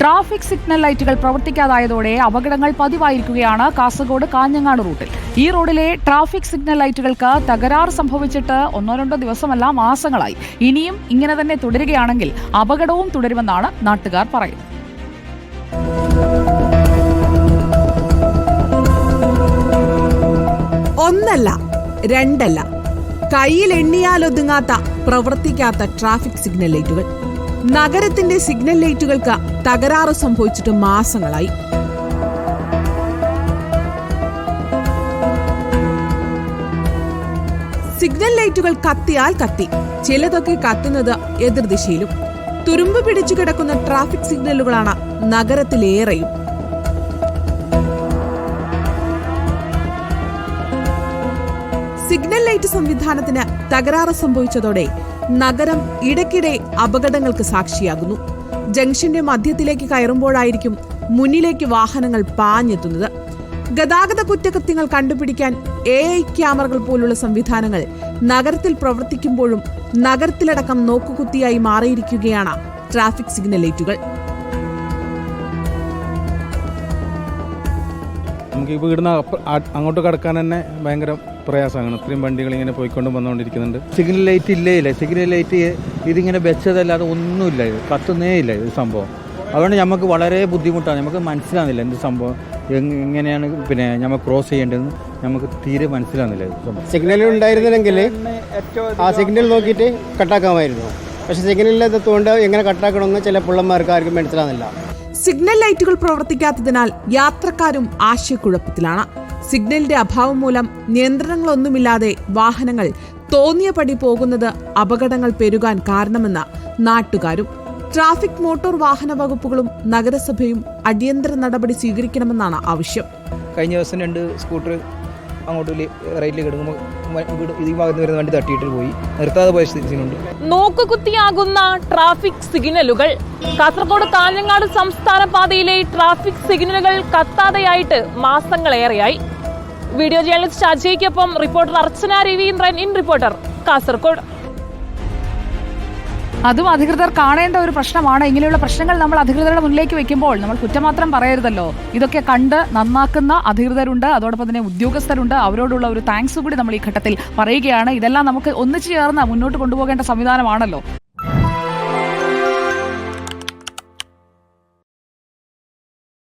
Traffic signal ലൈറ്റുകൾ പ്രവർത്തിക്കാതായതോടെ അപകടങ്ങൾ പതിവായിരിക്കുകയാണ് കാസർഗോഡ് കാഞ്ഞങ്ങാട് റൂട്ടിൽ. ഈ റോഡിലെ ട്രാഫിക് സിഗ്നൽ ലൈറ്റുകൾക്ക് തകരാർ സംഭവിച്ചിട്ട് ഒന്നോ രണ്ടോ ദിവസമല്ല മാസങ്ങളായി. ഇനിയും ഇങ്ങനെ തന്നെ തുടരുകയാണെങ്കിൽ അപകടവും തുടരുമെന്നാണ് നാട്ടുകാർ പറയുന്നത്. ഒന്നല്ല രണ്ടല്ല. കയ്യിൽ എണ്ണിയാലൊതുങ്ങാത്ത പ്രവർത്തിക്കാത്ത ട്രാഫിക് സിഗ്നൽ ലൈറ്റുകൾ. നഗരത്തിന്റെ സിഗ്നൽ ലൈറ്റുകൾക്ക് തകരാറ് സംഭവിച്ചിട്ട് മാസങ്ങളായി. സിഗ്നൽ ലൈറ്റുകൾ കത്തിയാൽ കത്തി. ചിലതൊക്കെ കത്തുന്നത് എതിർദിശയിലും തുരുമ്പ് പിടിച്ചു കിടക്കുന്ന ട്രാഫിക് സിഗ്നലുകളാണ് നഗരത്തിലേറെയും. സിഗ്നൽ ലൈറ്റ് സംവിധാനത്തിന് തകരാറ് സംഭവിച്ചതോടെ നഗരം ഇടയ്ക്കിടെ അപകടങ്ങൾക്ക് സാക്ഷിയാകുന്നു. ജംഗ്ഷന്റെ മധ്യത്തിലേക്ക് കയറുമ്പോഴായിരിക്കും മുന്നിലേക്ക് വാഹനങ്ങൾ പാഞ്ഞെത്തുന്നത്. ഗതാഗത കുറ്റകൃത്യങ്ങൾ കണ്ടുപിടിക്കാൻ എ ഐ ക്യാമറകൾ പോലുള്ള സംവിധാനങ്ങൾ നഗരത്തിൽ പ്രവർത്തിക്കുമ്പോഴും നഗരത്തിലടക്കം നോക്കുകുത്തിയായി മാറിയിരിക്കുകയാണ് ട്രാഫിക് സിഗ്നൽ ലൈറ്റുകൾ നമുക്ക് ഈ വീടിന് അങ്ങോട്ട് കടക്കാൻ തന്നെ ഭയങ്കര പ്രയാസമാണ്. ഇത്രയും വണ്ടികൾ ഇങ്ങനെ പോയിക്കൊണ്ട് വന്നുകൊണ്ടിരിക്കുന്നുണ്ട്. സിഗ്നൽ ലൈറ്റ് ഇല്ലേ ഇല്ല സിഗ്നൽ ലൈറ്റ് ഇതിങ്ങനെ വെച്ചതല്ലാതെ ഒന്നുമില്ല. ഇത് കത്തുന്നേ ഇല്ല ഇത് സംഭവം. അതുകൊണ്ട് നമുക്ക് വളരെ ബുദ്ധിമുട്ടാണ്. നമുക്ക് മനസ്സിലാകുന്നില്ല എന്ത് സംഭവം. എങ്- എങ്ങനെയാണ് പിന്നെ നമ്മൾ ക്രോസ് ചെയ്യേണ്ടതെന്ന് നമുക്ക് തീരെ മനസ്സിലാകുന്നില്ല സിഗ്നൽ ഉണ്ടായിരുന്നില്ലെങ്കിൽ ആ സിഗ്നൽ നോക്കിയിട്ട് കട്ടാക്കാമായിരുന്നു. പക്ഷെ സിഗ്നൽ ഇല്ലാത്തതുകൊണ്ട് എങ്ങനെ കട്ടാക്കണമെന്ന് ചില പുള്ളന്മാർക്ക് ആർക്കും മനസ്സിലാകുന്നില്ല സിഗ്നൽ ലൈറ്റുകൾ പ്രവർത്തിക്കാത്തതിനാൽ യാത്രക്കാരും ആശയക്കുഴപ്പത്തിലാണ്. സിഗ്നലിന്റെ അഭാവം മൂലം നിയന്ത്രണങ്ങളൊന്നുമില്ലാതെ വാഹനങ്ങൾ തോന്നിയപടി പോകുന്നത് അപകടങ്ങൾ പെരുകാൻ കാരണമെന്ന നാട്ടുകാരും ട്രാഫിക് മോട്ടോർ വാഹന വകുപ്പുകളും നഗരസഭയും അടിയന്തര നടപടി സ്വീകരിക്കണമെന്നാണ് ആവശ്യം. കഴിഞ്ഞ ദിവസം രണ്ട് സ്കൂട്ടർ അങ്ങോട്ട് റൈറ്റിൽ കിടക്കുമ്പോൾ ഈ ഭാഗത്ത് വരുന്ന വണ്ടി തട്ടിയിട്ട് പോയി. നിർത്താതെ പോയ സ്ഥിതിയുണ്ട്. നോക്കുകുത്തിയാകുന്ന ട്രാഫിക് സിഗ്നലുകൾ. കാസർഗോഡ് കാഞ്ഞങ്ങാട് സംസ്ഥാന പാതയിലെ ട്രാഫിക് സിഗ്നലുകൾ കത്താതെയായിട്ട് മാസങ്ങളേറെയായി. Video journalist അജയ്ക്കൊപ്പം reporter Archana Raveendran in reporter Kasaragod അതും അധികൃതർ കാണേണ്ട ഒരു പ്രശ്നമാണ്. ഇങ്ങനെയുള്ള പ്രശ്നങ്ങൾ നമ്മൾ അധികൃതരുടെ മുന്നിലേക്ക് വെക്കുമ്പോൾ നമ്മൾ കുറ്റമാത്രം പറയരുതല്ലോ. ഇതൊക്കെ കണ്ട് നന്നാക്കുന്ന അധികൃതരുണ്ട് അതോടൊപ്പം തന്നെ ഉദ്യോഗസ്ഥരുണ്ട്. അവരോടുള്ള ഒരു താങ്ക്സ് കൂടി നമ്മൾ ഈ ഘട്ടത്തിൽ പറയുകയാണ്. ഇതെല്ലാം നമുക്ക് ഒന്നിച്ചു ചേർന്ന് മുന്നോട്ട് കൊണ്ടുപോകേണ്ട സംവിധാനമാണല്ലോ.